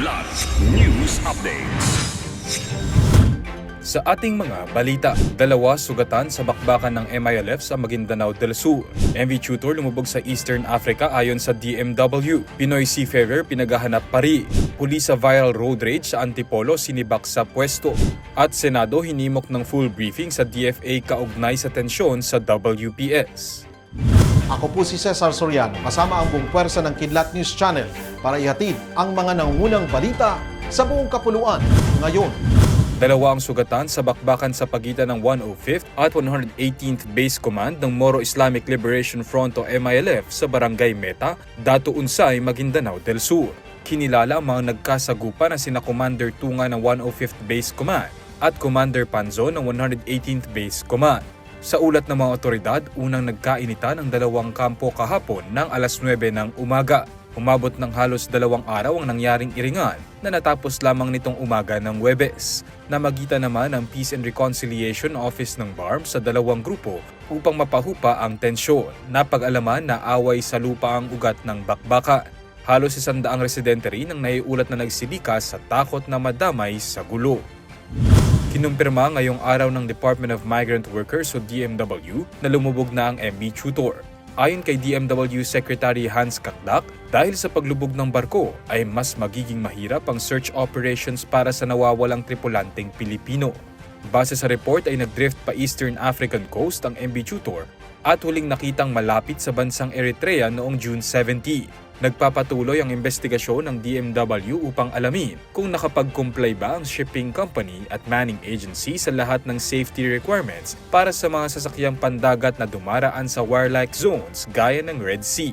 Kidlat News Updates. Sa ating mga balita, dalawa sugatan sa bakbakan ng MILF sa Maguindanao del Sur. MV Tutor lumubog sa Eastern Africa ayon sa DMW. Pinoy seafarer pinagahanap pari. Pulis sa viral road rage sa Antipolo sinibak sa pwesto. At Senado hinimok ng full briefing sa DFA kaugnay sa tensyon sa WPS. Ako po si Cesar Soriano, kasama ang buong pwersa ng Kidlat News Channel para ihatid ang mga nangungunang balita sa buong kapuluan ngayon. Dalawa ang sugatan sa bakbakan sa pagitan ng 105th at 118th Base Command ng Moro Islamic Liberation Front o MILF sa Barangay Meta, Dato Unsay, Maguindanao del Sur. Kinilala ang mga nagkasagupa na sina Commander Tunga ng 105th Base Command at Commander Panzo ng 118th Base Command. Sa ulat ng mga otoridad, unang nagkainitan ang dalawang kampo kahapon ng alas 9 ng umaga. Umabot ng halos dalawang araw ang nangyaring iringan na natapos lamang nitong umaga ng Webes. Namagitan naman ang Peace and Reconciliation Office ng BARM sa dalawang grupo upang mapahupa ang tensyon. Napag-alaman na away sa lupa ang ugat ng bakbaka. Halos isandaang residente rin ang naiulat na nagsilikas sa takot na madamay sa gulo. Kinumpirma ngayong araw ng Department of Migrant Workers o DMW na lumubog na ang MB Tutor. Ayon kay DMW Secretary Hans Kakdak, dahil sa paglubog ng barko ay mas magiging mahirap ang search operations para sa nawawalang tripulanteng Pilipino. Base sa report ay nagdrift pa Eastern African coast ang MB Tutor at huling nakitang malapit sa bansang Eritrea noong June 70. Nagpapatuloy ang investigasyon ng DMW upang alamin kung nakapag-comply ba ang shipping company at manning agency sa lahat ng safety requirements para sa mga sasakyang pandagat na dumaraan sa warlike zones gaya ng Red Sea.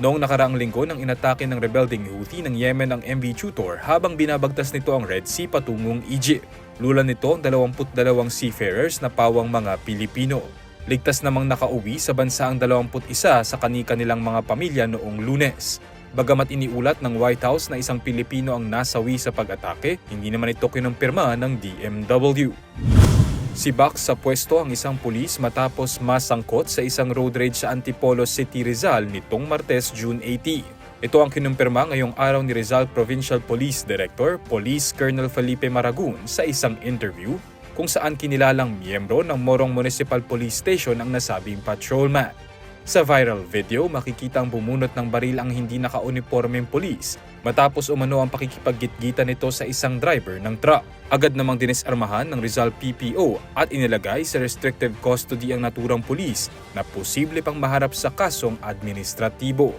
Noong nakaraang linggo nang inatake ng rebelding Houthi ng Yemen ang MV Tutor habang binabagtas nito ang Red Sea patungong Egypt. Lula nito ang 22 seafarers na pawang mga Pilipino. Ligtas namang nakauwi sa bansa ang 21 sa kani-kanilang mga pamilya noong lunes. Bagamat iniulat ng White House na isang Pilipino ang nasawi sa pag-atake, hindi naman ito kinumpirma ng DMW. Si Bax sa pwesto ang isang pulis matapos masangkot sa isang road rage sa Antipolo City, Rizal nitong Martes, June 18. Ito ang kinumpirma ngayong araw ni Rizal Provincial Police Director Police Colonel Felipe Maragun sa isang interview kung saan kinilalang miyembro ng Morong Municipal Police Station ang nasabing patrolman. Sa viral video, makikita ang bumunot ng baril ang hindi naka-uniformeng polis matapos umano ang pakikipaggitgitan nito sa isang driver ng truck. Agad namang dinisarmahan ng Rizal PPO at inilagay sa restrictive custody ang naturang pulis na posible pang maharap sa kasong administratibo.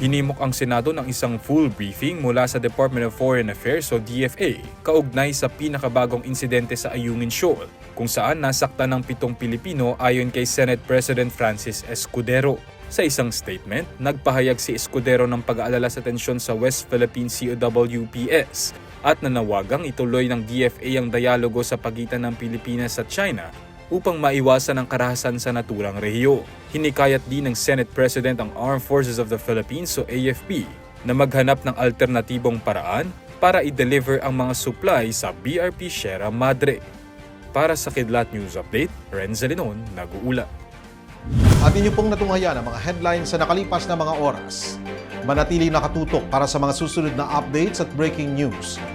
Hinimok ang Senado ng isang full briefing mula sa Department of Foreign Affairs o DFA kaugnay sa pinakabagong insidente sa Ayungin Shoal kung saan nasaktan ng pitong Pilipino ayon kay Senate President Francis Escudero. Sa isang statement, nagpahayag si Escudero ng pag-aalala sa tensyon sa West Philippine COWPS at nanawagang ituloy ng DFA ang dialogo sa pagitan ng Pilipinas at China upang maiwasan ang karahasan sa naturang rehiyo. Hinikayat din ng Senate President ang Armed Forces of the Philippines o AFP na maghanap ng alternatibong paraan para i-deliver ang mga supply sa BRP Sierra Madre. Para sa Kidlat News Update, Renza Linon, nag-uula. At inyo pong natunghayan ang mga headlines sa nakalipas na mga oras. Manatili nakatutok para sa mga susunod na updates at breaking news.